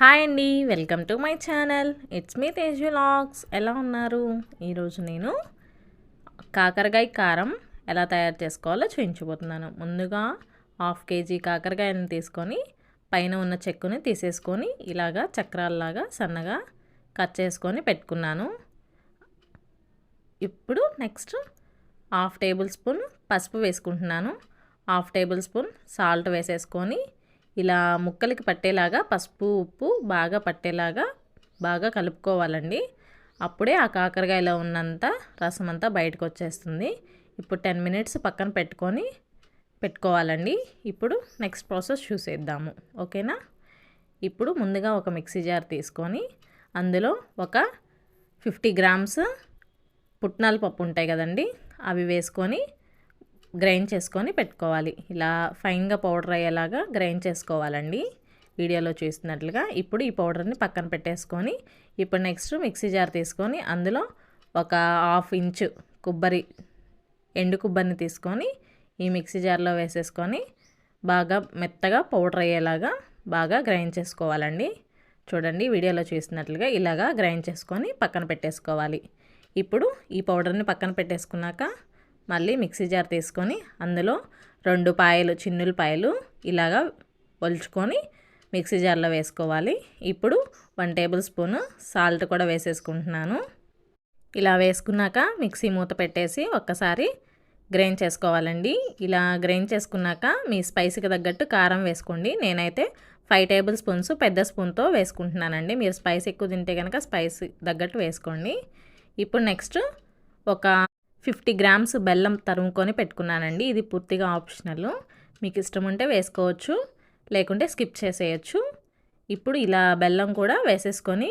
Hi అండి welcome to my channel. It's me Tej vlogs ఎలా ఉన్నారు? ఈరోజు నేను కాకరకాయ కారం ఎలా తయారు చేసుకోవాలో చూపించబోతున్నాను. ముందుగా హాఫ్ కేజీ కాకరకాయని తీసుకొని పైన ఉన్న చెక్కుని తీసేసుకొని ఇలాగా చక్రాల్లాగా సన్నగా కట్ చేసుకొని పెట్టుకున్నాను. ఇప్పుడు నెక్స్ట్ హాఫ్ టేబుల్ స్పూన్ పసుపు వేసుకుంటున్నాను. హాఫ్ టేబుల్ స్పూన్ సాల్ట్ వేసేసుకొని ఇలా ముక్కలకి పట్టేలాగా పసుపు ఉప్పు బాగా పట్టేలాగా బాగా కలుపుకోవాలండి. అప్పుడే ఆ కాకరకాయలో ఉన్నంత రసం అంతా బయటకు వచ్చేస్తుంది. ఇప్పుడు టెన్ మినిట్స్ పక్కన పెట్టుకొని పెట్టుకోవాలండి. ఇప్పుడు నెక్స్ట్ ప్రాసెస్ చూసేద్దాము. ఓకేనా? ఇప్పుడు ముందుగా ఒక మిక్సీ జార్ తీసుకొని అందులో ఒక ఫిఫ్టీ గ్రామ్స్ పుట్నాల పప్పు ఉంటాయి కదండి అవి వేసుకొని గ్రైండ్ చేసుకొని పెట్టుకోవాలి. ఇలా ఫైన్గా పౌడర్ అయ్యేలాగా గ్రైండ్ చేసుకోవాలండి. వీడియోలో చూస్తున్నట్లుగా ఇప్పుడు ఈ పౌడర్ని పక్కన పెట్టేసుకొని ఇప్పుడు నెక్స్ట్ మిక్సీ జార్ తీసుకొని అందులో ఒక హాఫ్ ఇంచు కొబ్బరి ఎండు కొబ్బరిని తీసుకొని ఈ మిక్సీ జార్లో వేసేసుకొని బాగా మెత్తగా పౌడర్ అయ్యేలాగా బాగా గ్రైండ్ చేసుకోవాలండి. చూడండి వీడియోలో చూసినట్లుగా ఇలాగా గ్రైండ్ చేసుకొని పక్కన పెట్టేసుకోవాలి. ఇప్పుడు ఈ పౌడర్ని పక్కన పెట్టేసుకున్నాక మళ్ళీ మిక్సీ జార్ తీసుకొని అందులో రెండు పాయలు చిన్నులపాయలు ఇలాగా ఒలుచుకొని మిక్సీ జార్లో వేసుకోవాలి. ఇప్పుడు వన్ టేబుల్ స్పూన్ సాల్ట్ కూడా వేసేసుకుంటున్నాను. ఇలా వేసుకున్నాక మిక్సీ మూత పెట్టేసి ఒక్కసారి గ్రైండ్ చేసుకోవాలండి. ఇలా గ్రైండ్ చేసుకున్నాక మీ స్పైసీకి తగ్గట్టు కారం వేసుకోండి. నేనైతే ఫైవ్ టేబుల్ స్పూన్స్ పెద్ద స్పూన్తో వేసుకుంటున్నానండి. మీరు స్పైస్ ఎక్కువ తింటే కనుక స్పైస్ తగ్గట్టు వేసుకోండి. ఇప్పుడు నెక్స్ట్ ఒక ఫిఫ్టీ గ్రామ్స్ బెల్లం తరుముకొని పెట్టుకున్నానండి. ఇది పూర్తిగా ఆప్షనల్. మీకు ఇష్టం ఉంటే వేసుకోవచ్చు లేకుంటే స్కిప్ చేసేయచ్చు. ఇప్పుడు ఇలా బెల్లం కూడా వేసేసుకొని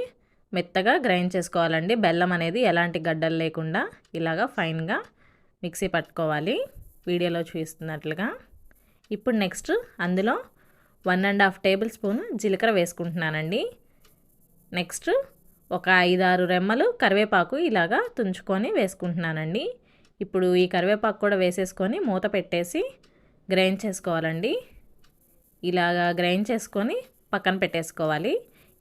మెత్తగా గ్రైండ్ చేసుకోవాలండి. బెల్లం అనేది ఎలాంటి గడ్డలు లేకుండా ఇలాగా ఫైన్గా మిక్సీ పట్టుకోవాలి. వీడియోలో చూస్తున్నట్లుగా ఇప్పుడు నెక్స్ట్ అందులో one and half tablespoon జీలకర్ర వేసుకుంటున్నానండి. నెక్స్ట్ ఒక ఐదారు రెమ్మలు కరివేపాకు ఇలాగా తుంచుకొని వేసుకుంటున్నానండి. ఇప్పుడు ఈ కరివేపాకు కూడా వేసేసుకొని మూత పెట్టేసి గ్రైండ్ చేసుకోవాలండి. ఇలాగా గ్రైండ్ చేసుకొని పక్కన పెట్టేసుకోవాలి.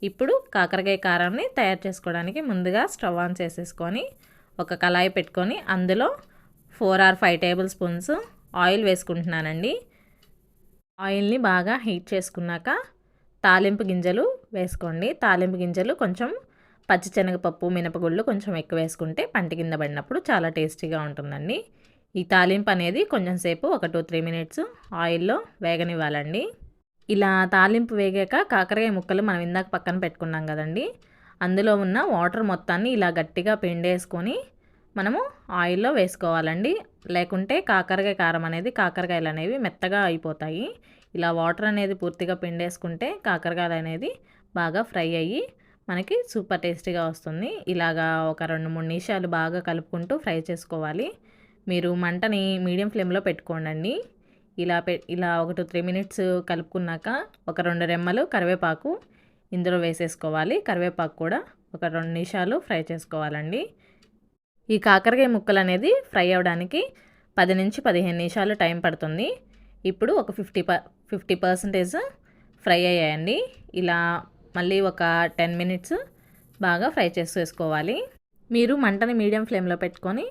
ఇప్పుడు కాకరకాయ కారాన్ని తయారు చేసుకోవడానికి ముందుగా స్టవ్ ఆన్ చేసేసుకొని ఒక కళాయి పెట్టుకొని అందులో four or five tablespoons oil వేసుకుంటున్నానండి. ఆయిల్ని బాగా హీట్ చేసుకున్నాక తాలింపు గింజలు వేసుకోండి. తాలింపు గింజలు కొంచెం పచ్చిశనగపప్పు మినపగుళ్ళు కొంచెం ఎక్కువ వేసుకుంటే పంట కింద పడినప్పుడు చాలా టేస్టీగా ఉంటుందండి. ఈ తాలింపు అనేది కొంచెం సేపు ఒక టూ త్రీ మినిట్స్ ఆయిల్లో వేగనివ్వాలండి. ఇలా తాలింపు వేగాక కాకరకాయ ముక్కలు మనం ఇందాక పక్కన పెట్టుకున్నాం కదండి. అందులో ఉన్న వాటర్ మొత్తాన్ని ఇలా గట్టిగా పిండేసుకొని మనము ఆయిల్లో వేసుకోవాలండి. లేకుంటే కాకరకాయ కారం అనేది కాకరకాయలు అనేవి మెత్తగా అయిపోతాయి. ఇలా వాటర్ అనేది పూర్తిగా పిండేసుకుంటే కాకరకాయలు అనేది బాగా ఫ్రై అయ్యి మనకి సూపర్ టేస్టీగా వస్తుంది. ఇలాగా ఒక రెండు మూడు నిమిషాలు బాగా కలుపుకుంటూ ఫ్రై చేసుకోవాలి. మీరు మంటని మీడియం ఫ్లేమ్లో పెట్టుకోండి ఇలా పె ఇలా ఒక టూ త్రీ మినిట్స్ కలుపుకున్నాక ఒక రెండు రెమ్మలు కరివేపాకు ఇందులో వేసేసుకోవాలి. కరివేపాకు కూడా ఒక రెండు నిమిషాలు ఫ్రై చేసుకోవాలండి. ఈ కాకరకాయ ముక్కలు అనేది ఫ్రై అవ్వడానికి పది నుంచి పదిహేను నిమిషాలు టైం పడుతుంది. ఇప్పుడు ఒక ఫిఫ్టీ ప ఫిఫ్టీ పర్సెంటేజ్ ఫ్రై అయ్యాయండి. ఇలా మళ్ళీ ఒక టెన్ మినిట్స్ బాగా ఫ్రై చేసేసుకోవాలి. మీరు మంటని మీడియం ఫ్లేమ్లో పెట్టుకొని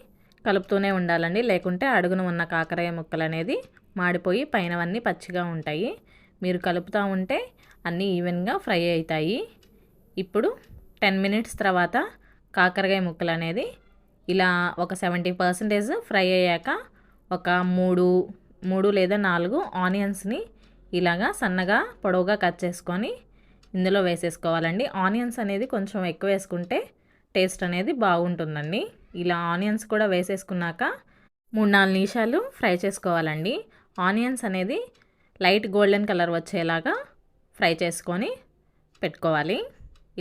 కలుపుతూనే ఉండాలండి. లేకుంటే అడుగున ఉన్న కాకరాయ ముక్కలు అనేది మాడిపోయి పైనవన్నీ పచ్చిగా ఉంటాయి. మీరు కలుపుతూ ఉంటే అన్నీ ఈవెన్గా ఫ్రై అవుతాయి ఇప్పుడు టెన్ మినిట్స్ తర్వాత కాకరకాయ ముక్కలు అనేది ఇలా ఒక సెవెంటీ పర్సెంటేజ్ ఫ్రై అయ్యాక ఒక మూడు మూడు లేదా నాలుగు ఆనియన్స్ని ఇలాగా సన్నగా పొడవుగా కట్ చేసుకొని ఇందులో వేసేసుకోవాలండి. ఆనియన్స్ అనేది కొంచెం ఎక్కువ వేసుకుంటే టేస్ట్ అనేది బాగుంటుందండి. ఇలా ఆనియన్స్ కూడా వేసేసుకున్నాక మూడు నాలుగు నిమిషాలు ఫ్రై చేసుకోవాలండి. ఆనియన్స్ అనేది లైట్ గోల్డెన్ కలర్ వచ్చేలాగా ఫ్రై చేసుకొని పెట్టుకోవాలి.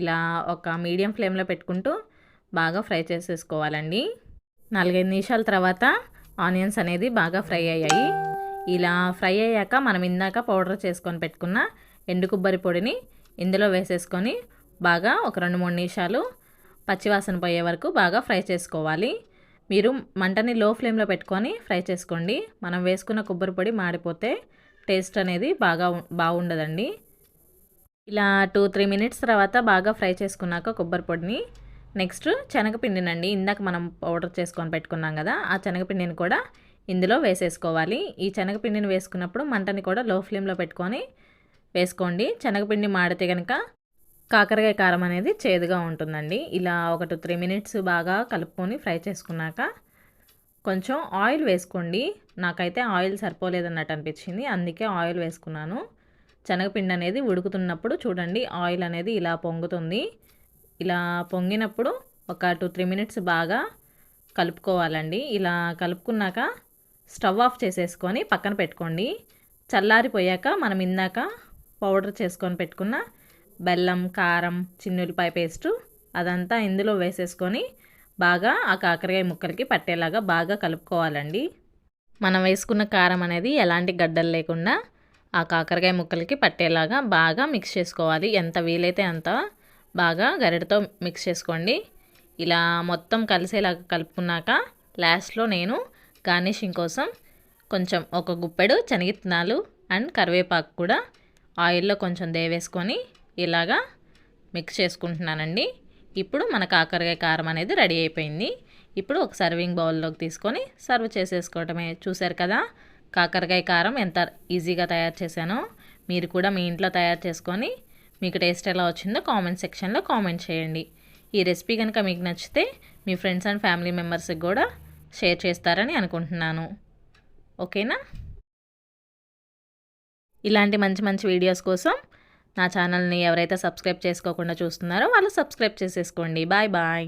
ఇలా ఒక మీడియం ఫ్లేమ్లో పెట్టుకుంటూ బాగా ఫ్రై చేసేసుకోవాలండి. నాలుగైదు నిమిషాల తర్వాత ఆనియన్స్ అనేది బాగా ఫ్రై అయ్యాయి. ఇలా ఫ్రై అయ్యాక మనం ఇందాక పౌడర్ చేసుకొని పెట్టుకున్న ఎండు కొబ్బరి పొడిని ఇందులో వేసేసుకొని బాగా ఒక రెండు మూడు నిమిషాలు పచ్చివాసన పోయే వరకు బాగా ఫ్రై చేసుకోవాలి. మీరు మంటని లో ఫ్లేమ్లో పెట్టుకొని ఫ్రై చేసుకోండి. మనం వేసుకున్న కొబ్బరి పొడి మాడిపోతే టేస్ట్ అనేది బాగా బాగుండదండి. ఇలా టూ త్రీ మినిట్స్ తర్వాత బాగా ఫ్రై చేసుకున్నాక కొబ్బరి పొడిని నెక్స్ట్ శనగపిండినండి. ఇందాక మనం పౌడర్ చేసుకొని పెట్టుకున్నాం కదా ఆ శనగపిండిని కూడా ఇందులో వేసేసుకోవాలి. ఈ శనగపిండిని వేసుకున్నప్పుడు మంటని కూడా లో ఫ్లేమ్లో పెట్టుకొని వేసుకోండి. శనగపిండి మాడితే కనుక కాకరకాయ కారం అనేది చేదుగా ఉంటుందండి. ఇలా ఒక టూ త్రీ మినిట్స్ బాగా కలుపుకొని ఫ్రై చేసుకున్నాక కొంచెం ఆయిల్ వేసుకోండి. నాకైతే ఆయిల్ సరిపోలేదన్నట్టు అనిపించింది. అందుకే ఆయిల్ వేసుకున్నాను. శనగపిండి అనేది ఉడుకుతున్నప్పుడు చూడండి ఆయిల్ అనేది ఇలా పొంగుతుంది. ఇలా పొంగినప్పుడు ఒక టూ త్రీ మినిట్స్ బాగా కలుపుకోవాలండి. ఇలా కలుపుకున్నాక స్టవ్ ఆఫ్ చేసేసుకొని పక్కన పెట్టుకోండి. చల్లారిపోయాక మనం ఇందాక పౌడర్ చేసుకొని పెట్టుకున్న బెల్లం కారం చిన్నులపాయ పేస్టు అదంతా ఇందులో వేసేసుకొని బాగా ఆ కాకరకాయ ముక్కలకి పట్టేలాగా బాగా కలుపుకోవాలండి. మనం వేసుకున్న కారం అనేది ఎలాంటి గడ్డలు లేకుండా ఆ కాకరకాయ ముక్కలకి పట్టేలాగా బాగా మిక్స్ చేసుకోవాలి. ఎంత వీలైతే అంత బాగా గరిటతో మిక్స్ చేసుకోండి. ఇలా మొత్తం కలిసేలాగా కలుపుకున్నాక లాస్ట్లో నేను గార్నిషింగ్ కోసం కొంచెం ఒక గుప్పెడు శనగిత్తనాలు అండ్ కరివేపాకు కూడా ఆయిల్లో కొంచెం దేవేసుకొని ఇలాగా మిక్స్ చేసుకుంటున్నానండి. ఇప్పుడు మన కాకరకాయ కారం అనేది రెడీ అయిపోయింది. ఇప్పుడు ఒక సర్వింగ్ బౌల్లోకి తీసుకొని సర్వ్ చేసేసుకోవటమే. చూశారు కదా? కాకరకాయ కారం ఎంత ఈజీగా తయారు చేశానో. మీరు కూడా మీ ఇంట్లో తయారు చేసుకొని మీకు టేస్ట్ ఎలా వచ్చిందో కామెంట్ సెక్షన్లో కామెంట్ చేయండి. ఈ రెసిపీ కనుక మీకు నచ్చితే మీ ఫ్రెండ్స్ అండ్ ఫ్యామిలీ మెంబర్స్కి కూడా షేర్ చేస్తారని అనుకుంటున్నాను. ఓకేనా ఇలాంటి మంచి మంచి వీడియోస్ కోసం నా ఛానల్ని ఎవరైతే సబ్స్క్రైబ్ చేసుకోకుండా చూస్తున్నారో వాళ్ళు సబ్స్క్రైబ్ చేసేసుకోండి. Bye bye.